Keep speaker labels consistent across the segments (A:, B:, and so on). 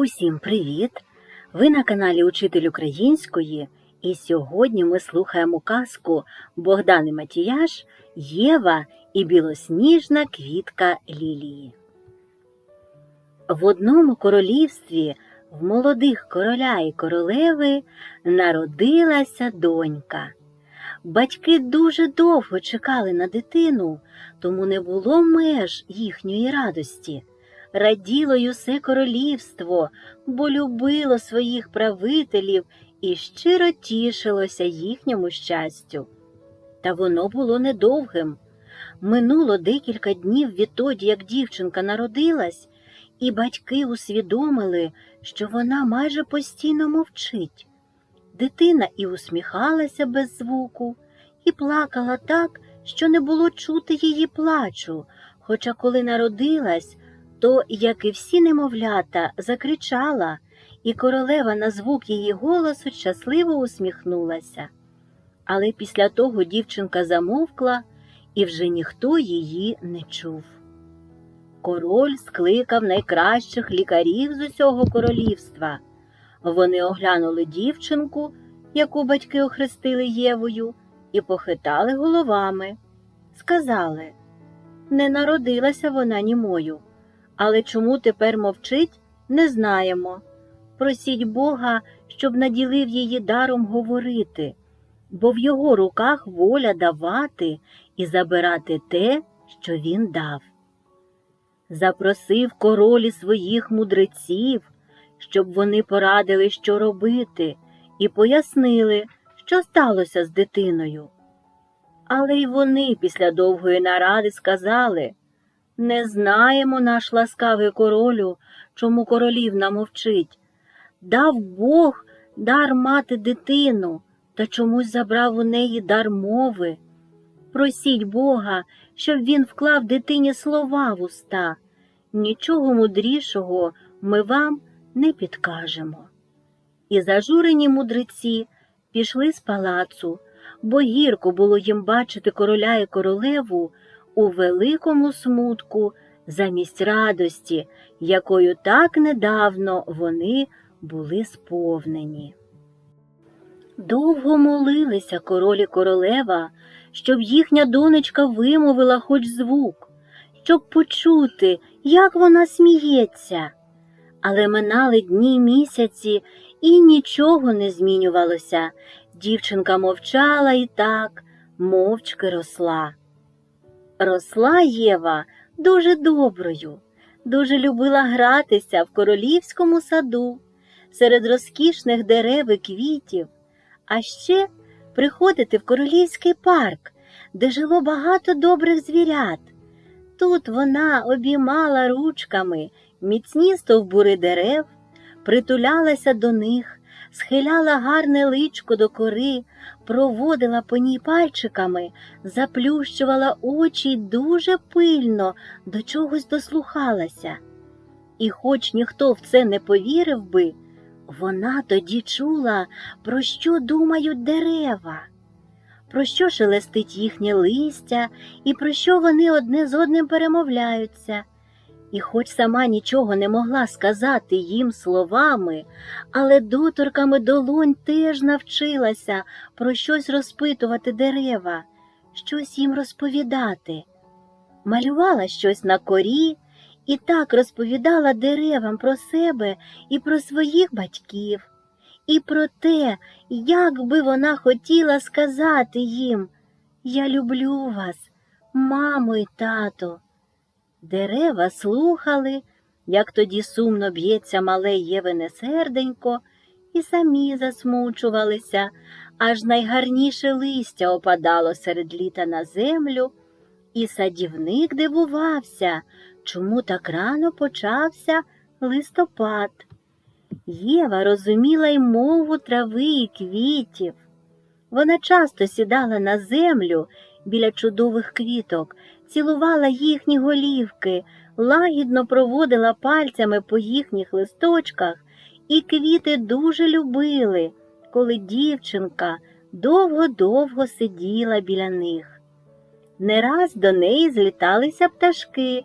A: Усім привіт! Ви на каналі Учитель Української, і сьогодні ми слухаємо казку Богдани Матіяш Єва і білосніжна квітка Лілії. В одному королівстві в молодих короля і королеви народилася донька. Батьки дуже довго чекали на дитину, тому не було меж їхньої радості. Раділо й усе королівство, бо любило своїх правителів і щиро тішилося їхньому щастю. Та воно було недовгим. Минуло декілька днів відтоді, як дівчинка народилась, і батьки усвідомили, що вона майже постійно мовчить. Дитина і усміхалася без звуку, і плакала так, що не було чути її плачу, хоча коли народилась, то, як і всі немовлята, закричала, і королева на звук її голосу щасливо усміхнулася. Але після того дівчинка замовкла, і вже ніхто її не чув. Король скликав найкращих лікарів з усього королівства. Вони оглянули дівчинку, яку батьки охрестили Євою, і похитали головами. Сказали не народилася вона німою, але чому тепер мовчить, не знаємо. Просіть Бога, щоб наділив її даром говорити, бо в його руках воля давати і забирати те, що він дав. Запросив королі своїх мудреців, щоб вони порадили, що робити, і пояснили, що сталося з дитиною. Але й вони після довгої наради сказали не знаємо, наш ласкавий королю, чому королівна мовчить. Дав Бог дар мати дитину, та чомусь забрав у неї дар мови. Просіть Бога, щоб він вклав дитині слова в уста. Нічого мудрішого ми вам не підкажемо. І зажурені мудреці пішли з палацу, бо гірко було їм бачити короля і королеву у великому смутку замість радості, якою так недавно вони були сповнені. Довго молилися король королева, щоб їхня донечка вимовила хоч звук, щоб почути, як вона сміється. Але минали дні місяці, і нічого не змінювалося. Дівчинка мовчала і так, мовчки росла. Росла Єва дуже доброю, дуже любила гратися в королівському саду, серед розкішних дерев і квітів, а ще приходити в королівський парк, де жило багато добрих звірят. Тут вона обіймала ручками міцні стовбури дерев, притулялася до них, схиляла гарне личко до кори, проводила по ній пальчиками, заплющувала очі дуже пильно до чогось дослухалася. І, хоч ніхто в це не повірив би, вона тоді чула, про що думають дерева, про що шелестить їхнє листя і про що вони одне з одним перемовляються. І хоч сама нічого не могла сказати їм словами, але доторками долонь теж навчилася про щось розпитувати дерева, щось їм розповідати. Малювала щось на корі і так розповідала деревам про себе і про своїх батьків, і про те, як би вона хотіла сказати їм Я люблю вас, мамо і тато. Дерева слухали, як тоді сумно б'ється мале Євине серденько, і самі засмучувалися, аж найгарніше листя опадало серед літа на землю, і садівник дивувався, чому так рано почався листопад. Єва розуміла й мову трави і квітів. Вона часто сідала на землю біля чудових квіток, цілувала їхні голівки, лагідно проводила пальцями по їхніх листочках, і квіти дуже любили, коли дівчинка довго-довго сиділа біля них. Не раз до неї зліталися пташки,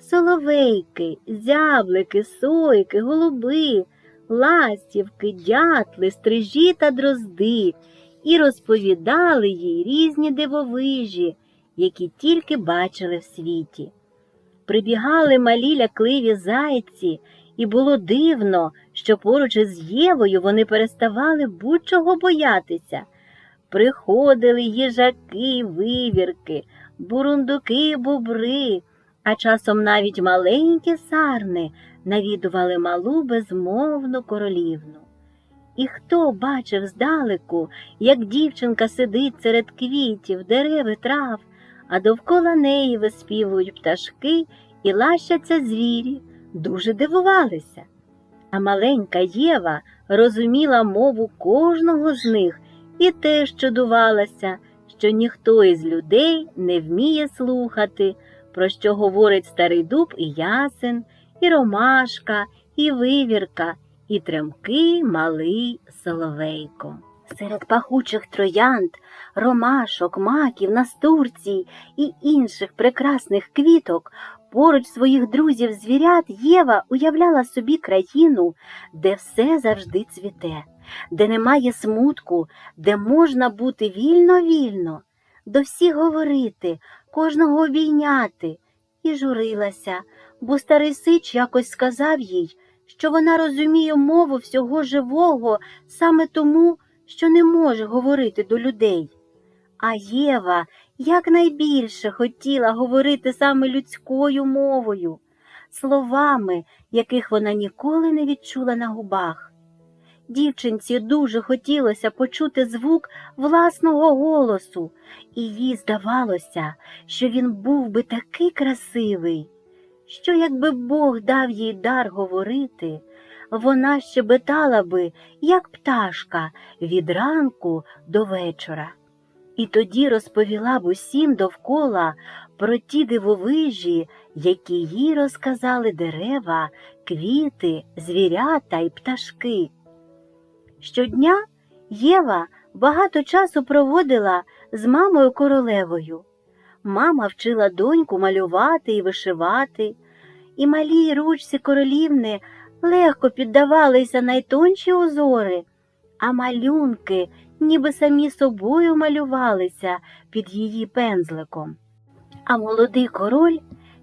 A: соловейки, зяблики, сойки, голуби, ластівки, дятли, стрижі та дрозди, і розповідали їй різні дивовижі, які тільки бачили в світі. Прибігали малі лякливі зайці, і було дивно, що поруч із Євою вони переставали будь-чого боятися. Приходили їжаки, вивірки, бурундуки, бобри, а часом навіть маленькі сарни навідували малу безмовну королівну. І хто бачив здалеку, як дівчинка сидить серед квітів, дерев і трав, а довкола неї виспівують пташки і лащаться звірі, дуже дивувалися. А маленька Єва розуміла мову кожного з них і теж чудувалася, що ніхто із людей не вміє слухати, про що говорить старий дуб і ясен, і ромашка, і вивірка, і тремкий малий соловейко. Серед пахучих троянд, ромашок, маків, настурцій і інших прекрасних квіток поруч своїх друзів звірят Єва уявляла собі країну, де все завжди цвіте, де немає смутку, де можна бути вільно-вільно, до всіх говорити, кожного обійняти, і журилася, бо старий сич якось сказав їй, що вона розуміє мову всього живого саме тому, що не може говорити до людей. А Єва якнайбільше хотіла говорити саме людською мовою, словами, яких вона ніколи не відчула на губах. Дівчинці дуже хотілося почути звук власного голосу, і їй здавалося, що він був би такий красивий, що якби Бог дав їй дар говорити, вона щебетала би, як пташка, від ранку до вечора. І тоді розповіла б усім довкола про ті дивовижі, які їй розказали дерева, квіти, звірята й пташки. Щодня Єва багато часу проводила з мамою королевою. Мама вчила доньку малювати і вишивати, і малій ручці королівни легко піддавалися найтонші узори, а малюнки ніби самі собою малювалися під її пензликом. А молодий король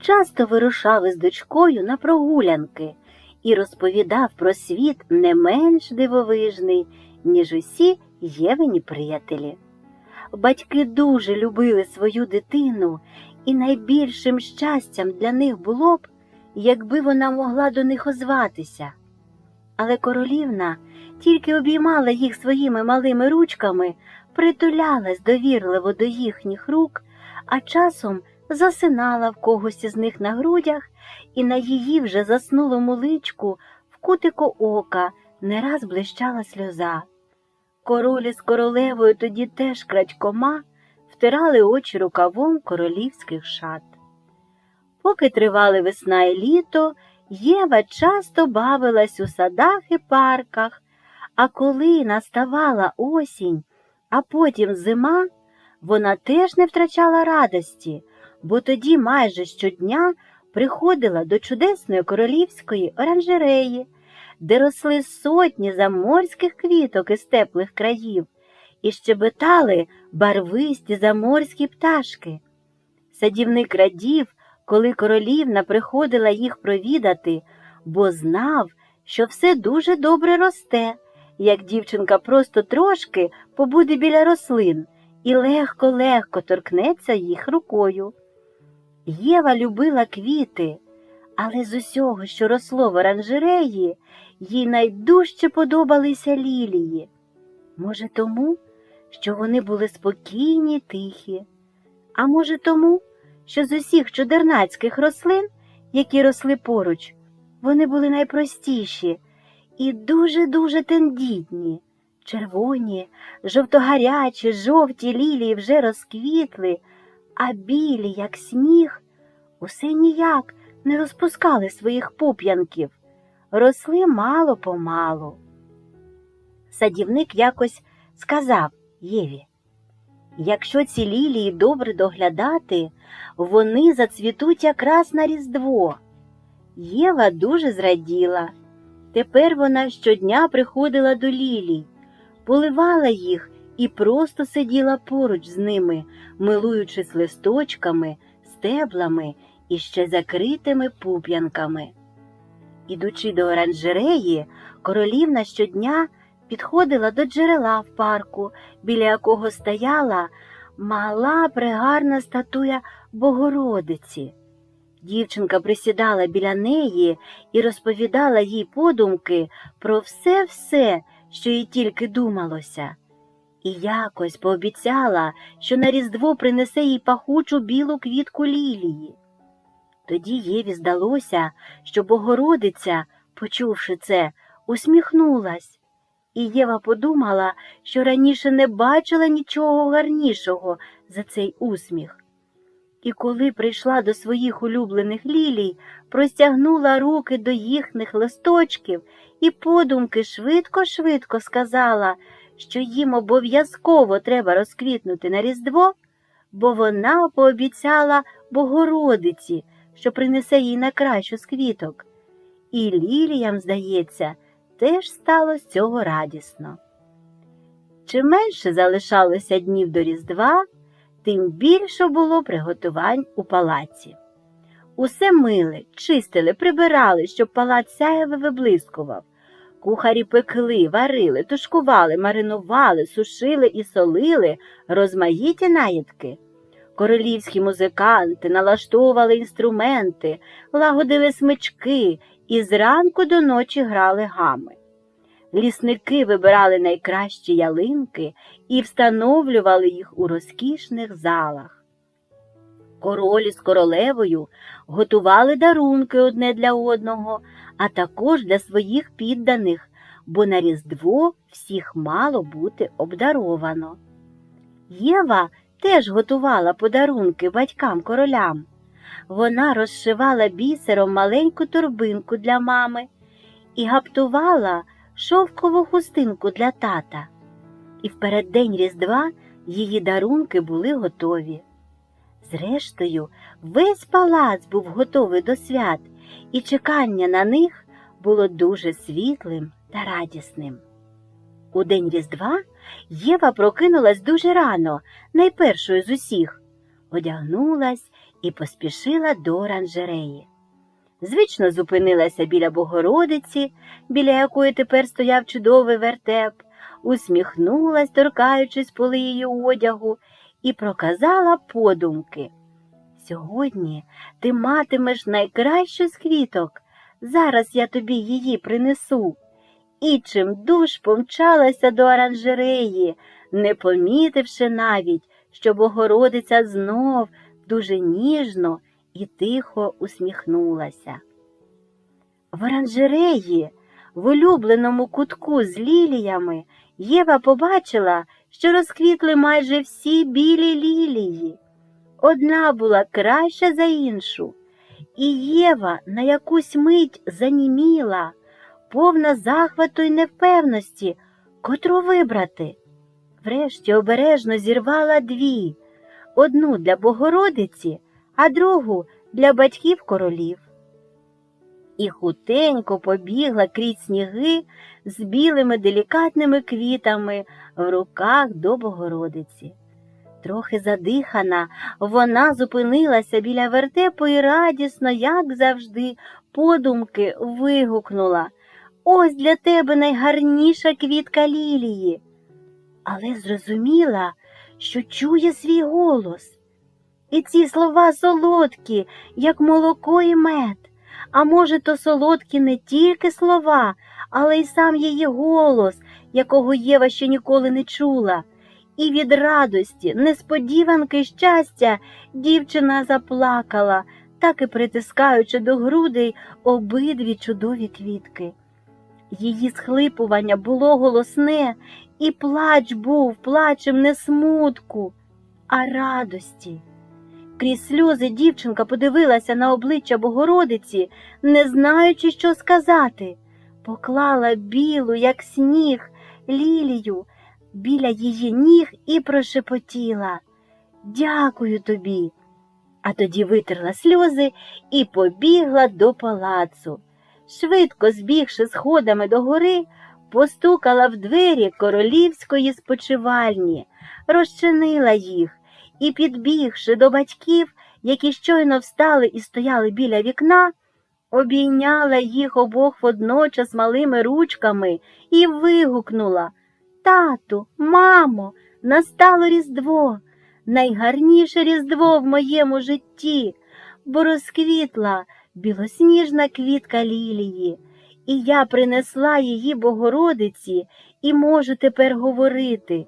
A: часто вирушав із дочкою на прогулянки і розповідав про світ не менш дивовижний, ніж усі євені приятелі. Батьки дуже любили свою дитину, і найбільшим щастям для них було б, якби вона могла до них озватися. Але королівна тільки обіймала їх своїми малими ручками, притулялась довірливо до їхніх рук, а часом засинала в когось із них на грудях, і на її вже заснулому личку в кутику ока не раз блищала сльоза. Король із королевою тоді теж крадькома втирали очі рукавом королівських шат. Поки тривали весна і літо, Єва часто бавилась у садах і парках, а коли наставала осінь, а потім зима, вона теж не втрачала радості, бо тоді майже щодня приходила до чудесної королівської оранжереї, де росли сотні заморських квіток із теплих країв, і щебетали барвисті заморські пташки. Садівник радів, коли королівна приходила їх провідати, бо знав, що все дуже добре росте, як дівчинка просто трошки побуде біля рослин і легко-легко торкнеться їх рукою. Єва любила квіти, але з усього, що росло в оранжереї, їй найдужче подобалися лілії. Може, тому, що вони були спокійні тихі, а може, тому, що з усіх чудернацьких рослин, які росли поруч, вони були найпростіші і дуже-дуже тендітні. Червоні, жовтогарячі, жовті лілії вже розквітли, а білі, як сніг, усе ніяк не розпускали своїх пуп'янків, росли мало помалу. Садівник якось сказав Єві, Якщо ці лілії добре доглядати, вони зацвітуть якраз на Різдво. Єва дуже зраділа. Тепер вона щодня приходила до лілій, поливала їх і просто сиділа поруч з ними, милуючись листочками, стеблами і ще закритими пуп'янками. Ідучи до оранжереї, королівна щодня підходила до джерела в парку, біля якого стояла мала пригарна статуя Богородиці. Дівчинка присідала біля неї і розповідала їй подумки про все-все, що їй тільки думалося, і якось пообіцяла, що на Різдво принесе їй пахучу білу квітку лілії. Тоді Єві здалося, що Богородиця, почувши це, усміхнулась, і Єва подумала, що раніше не бачила нічого гарнішого за цей усміх. І коли прийшла до своїх улюблених лілій, простягнула руки до їхніх листочків і подумки швидко-швидко сказала, що їм обов'язково треба розквітнути на Різдво, бо вона пообіцяла Богородиці, що принесе їй найкращу з квіток. І ліліям, здається, теж стало з цього радісно. Чим менше залишалося днів до Різдва, тим більше було приготувань у палаці. Усе мили, чистили, прибирали, щоб палац сяяво виблискував. Кухарі пекли, варили, тушкували, маринували, сушили і солили розмаїті наїдки. Королівські музиканти налаштовували інструменти, лагодили смички і зранку до ночі грали гами. Лісники вибирали найкращі ялинки і встановлювали їх у розкішних залах. Королі з королевою готували дарунки одне для одного, а також для своїх підданих, бо на Різдво всіх мало бути обдаровано. Єва теж готувала подарунки батькам королям. Вона розшивала бісером маленьку торбинку для мами і гаптувала шовкову хустинку для тата. І в переддень Різдва її дарунки були готові. Зрештою, весь палац був готовий до свят, і чекання на них було дуже світлим та радісним. У день Різдва Єва прокинулась дуже рано, найпершою з усіх, одягнулась і поспішила до оранжереї. Звично зупинилася біля Богородиці, біля якої тепер стояв чудовий вертеп, усміхнулась, торкаючись поли її одягу, і проказала подумки. Сьогодні ти матимеш найкращу з квіток. Зараз я тобі її принесу. І чим душ помчалася до оранжереї, не помітивши навіть, що Богородиця знов дуже ніжно і тихо усміхнулася. В оранжереї, в улюбленому кутку з ліліями, Єва побачила, що розквітли майже всі білі лілії. Одна була краща за іншу, і Єва на якусь мить заніміла, повна захвату й невпевності, котру вибрати. Врешті обережно зірвала дві одну для Богородиці, а другу для батьків королів. І хутенько побігла крізь сніги з білими делікатними квітами в руках до Богородиці. Трохи задихана, вона зупинилася біля вертепу і радісно, як завжди, подумки вигукнула Ось для тебе найгарніша квітка лілії. Але зрозуміла, що чує свій голос. І ці слова солодкі, як молоко і мед. А може, то солодкі не тільки слова, але й сам її голос, якого Єва ще ніколи не чула. І від радості, несподіванки щастя, дівчина заплакала, так і притискаючи до грудей обидві чудові квітки. Її схлипування було голосне, і плач був плачем не смутку, а радості. Крізь сльози дівчинка подивилася на обличчя Богородиці, не знаючи, що сказати, поклала білу, як сніг, лілію біля її ніг і прошепотіла Дякую тобі. А тоді витерла сльози і побігла до палацу. Швидко збігши сходами до гори, постукала в двері королівської спочивальні, розчинила їх і, підбігши до батьків, які щойно встали і стояли біля вікна, обійняла їх обох водночас малими ручками і вигукнула. Тату, мамо, настало Різдво, найгарніше Різдво в моєму житті, бо розквітла білосніжна квітка лілії, і я принесла її Богородиці і можу тепер говорити.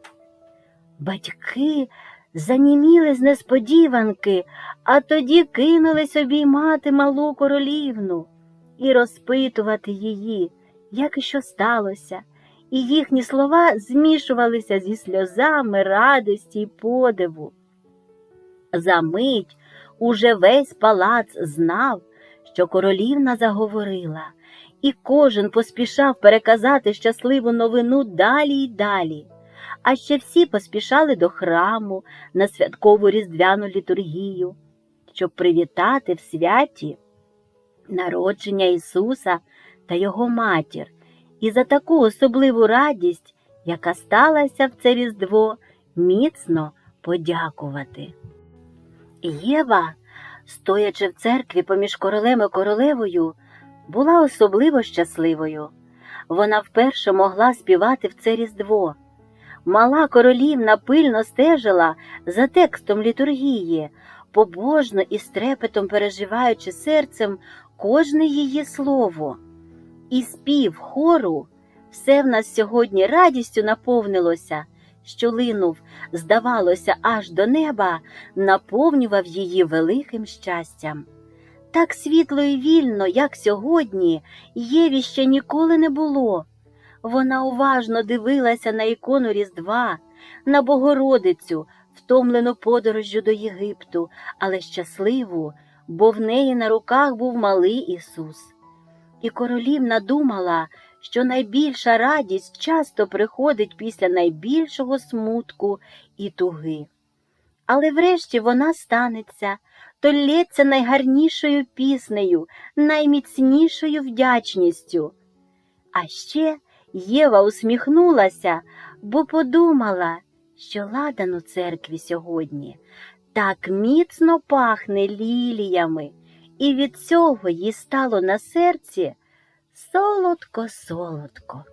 A: Батьки заніміли з несподіванки, а тоді кинулись обіймати малу королівну і розпитувати її, як і що сталося, і їхні слова змішувалися зі сльозами радості й подиву. Замить уже весь палац знав, що королівна заговорила, і кожен поспішав переказати щасливу новину далі й далі. А ще всі поспішали до храму на святкову різдвяну літургію, щоб привітати в святі народження Ісуса та Його матір, і за таку особливу радість, яка сталася в це Різдво, міцно подякувати. Єва, стоячи в церкві поміж королем і королевою, була особливо щасливою. Вона вперше могла співати в це Різдво. Мала королівна пильно стежила за текстом літургії, побожно і з трепетом переживаючи серцем кожне її слово. І спів хору все в нас сьогодні радістю наповнилося, що линув, здавалося, аж до неба, наповнював її великим щастям. Так світло і вільно, як сьогодні, Єві ще ніколи не було. Вона уважно дивилася на ікону Різдва, на Богородицю, втомлену подорожжю до Єгипту, але щасливу, бо в неї на руках був малий Ісус. І королівна думала, що найбільша радість часто приходить після найбільшого смутку і туги. Але врешті вона станеться, то лється найгарнішою піснею, найміцнішою вдячністю. А ще Єва усміхнулася, бо подумала, що ладан у церкві сьогодні так міцно пахне ліліями, і від цього їй стало на серці солодко-солодко.